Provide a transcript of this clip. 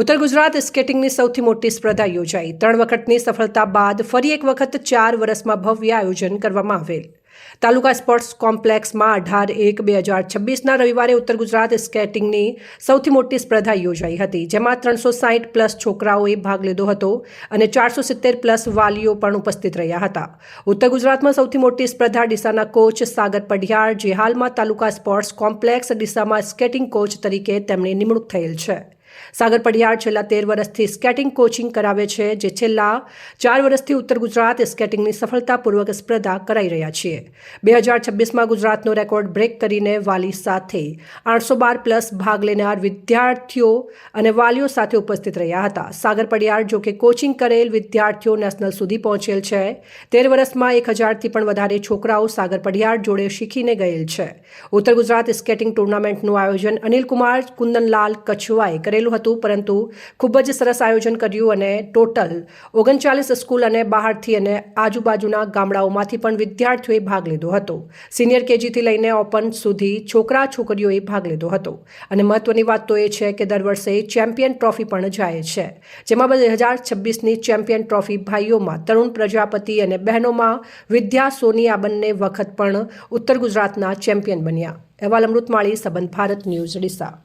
ઉત્તર ગુજરાત સ્કેટિંગની સૌથી મોટી સ્પર્ધા યોજાઈ. ત્રણ વખતની સફળતા બાદ ફરી એક વખત ચાર વર્ષમાં ભવ્ય આયોજન કરવામાં આવેલ. તાલુકા સ્પોર્ટ્સ કોમ્પ્લેક્સમાં અઢાર એક બે હજાર છવ્વીસના રવિવારે ઉત્તર ગુજરાત સ્કેટિંગની સૌથી મોટી સ્પર્ધા યોજાઈ હતી, જેમાં ત્રણસો સાહીઠ પ્લસ છોકરાઓએ ભાગ લીધો હતો અને ચારસો સિત્તેર પ્લસ વાલીઓ પણ ઉપસ્થિત રહ્યા હતા. ઉત્તર ગુજરાતમાં સૌથી મોટી સ્પર્ધા ડીસાના કોચ સાગર પઢિયાર, જે હાલમાં તાલુકા સ્પોર્ટ્સ કોમ્પ્લેક્સ ડીસામાં સ્કેટિંગ કોચ તરીકે તેમની નિમણૂક થયેલ છે. સાગર પડિયાર છેલ્લા તેર વર્ષથી સ્કેટિંગ કોચિંગ કરાવે છે, જે છેલ્લા ચાર વર્ષથી ઉત્તર ગુજરાત સ્કેટિંગની સફળતાપૂર્વક સ્પર્ધા કરાઈ રહ્યા છીએ. બે હજાર છવ્વીસમાં ગુજરાતનો રેકોર્ડ બ્રેક કરીને વાલી સાથે આઠસો બાર પ્લસ ભાગ લેનાર વિદ્યાર્થીઓ અને વાલીઓ સાથે ઉપસ્થિત રહ્યા હતા. સાગર પડિયાર જો કે કોચિંગ કરેલ વિદ્યાર્થીઓ નેશનલ સુધી પહોંચેલ છે. તેર વર્ષમાં એક હજારથી પણ વધારે છોકરાઓ સાગર પડિયાર જોડે શીખીને ગયેલ છે. ઉત્તર ગુજરાત સ્કેટિંગ ટુર્નામેન્ટનું આયોજન અનિલકુમાર કુંદનલાલ કછુઆએ કરેલું હતું, પરંતુ ખૂબ જ સરસ આયોજન કર્યું અને ટોટલ ઓગણચાલીસ સ્કૂલ અને બહારથી અને આજુબાજુના ગામડાઓમાંથી પણ વિદ્યાર્થીઓએ ભાગ લીધો હતો. સિનિયર કેજીથી લઈને ઓપન સુધી છોકરા છોકરીઓએ ભાગ લીધો હતો. અને મહત્વની વાત તો એ છે કે દર વર્ષે ચેમ્પિયન ટ્રોફી પણ જાય છે. જેમાં બે હજાર છવ્વીસની ચેમ્પિયન ટ્રોફી ભાઈઓમાં તરુણ પ્રજાપતિ અને બહેનોમાં વિદ્યા સોની આ બંને વખત પણ ઉત્તર ગુજરાતના ચેમ્પિયન બન્યા. અહેવાલ અમૃતમાળી, સંબંધ ભારત ન્યૂઝ, ડીસા.